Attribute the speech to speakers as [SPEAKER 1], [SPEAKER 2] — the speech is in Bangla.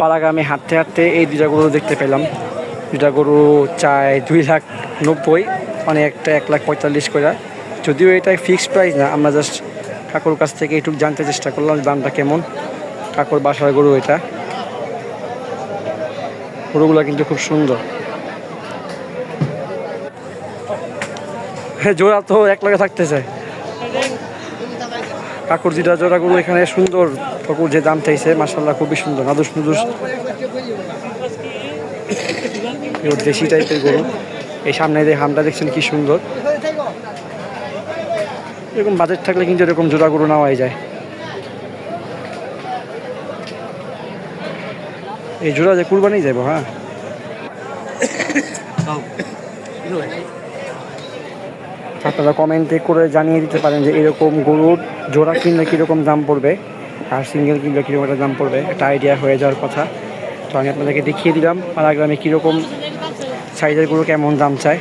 [SPEAKER 1] পাড়াগ্রামে হাঁটতে হাঁটতে এই দুটা গরু দেখতে পেলাম। দুটা গরু চায় দুই লাখ নব্বই মানে একটা এক লাখ পঁয়তাল্লিশ করে যদিও এটা ফিক্সড প্রাইস না, আমরা জাস্ট কাকুর কাছ থেকে একটু জানতে চেষ্টা করলাম দামটা কেমন। কাকুর বাসার গরু এটা। গরুগুলো কিন্তু খুব সুন্দর। হ্যাঁ জোড়া তো এক লগে থাকতেছে। কাকুর যেটা জোড়া গরু এখানে সুন্দর কাকুর যে দাম চাইছে মাসাল্লাহ খুবই সুন্দর নাদুস নুদুস দেশি টাইপের গরু। এই সামনে যে হামটা দেখছেন কি সুন্দর। এরকম বাজেট থাকলে কিন্তু এরকম জোড়া গরু নেওয়াই যায়। এই জোড়া যে কুরবানি যাব হ্যাঁ। আপনারা কমেন্টে করে জানিয়ে দিতে পারেন যে এরকম গরুর জোড়া কিনলে কীরকম দাম পড়বে আর সিঙ্গেল কিনলে একটা দাম পড়বে, একটা আইডিয়া হয়ে যাওয়ার কথা। তো আমি আপনাদেরকে দেখিয়ে দিলাম পাড়াগ্রামে কীরকম সাইজের গরু কেমন দাম চায়।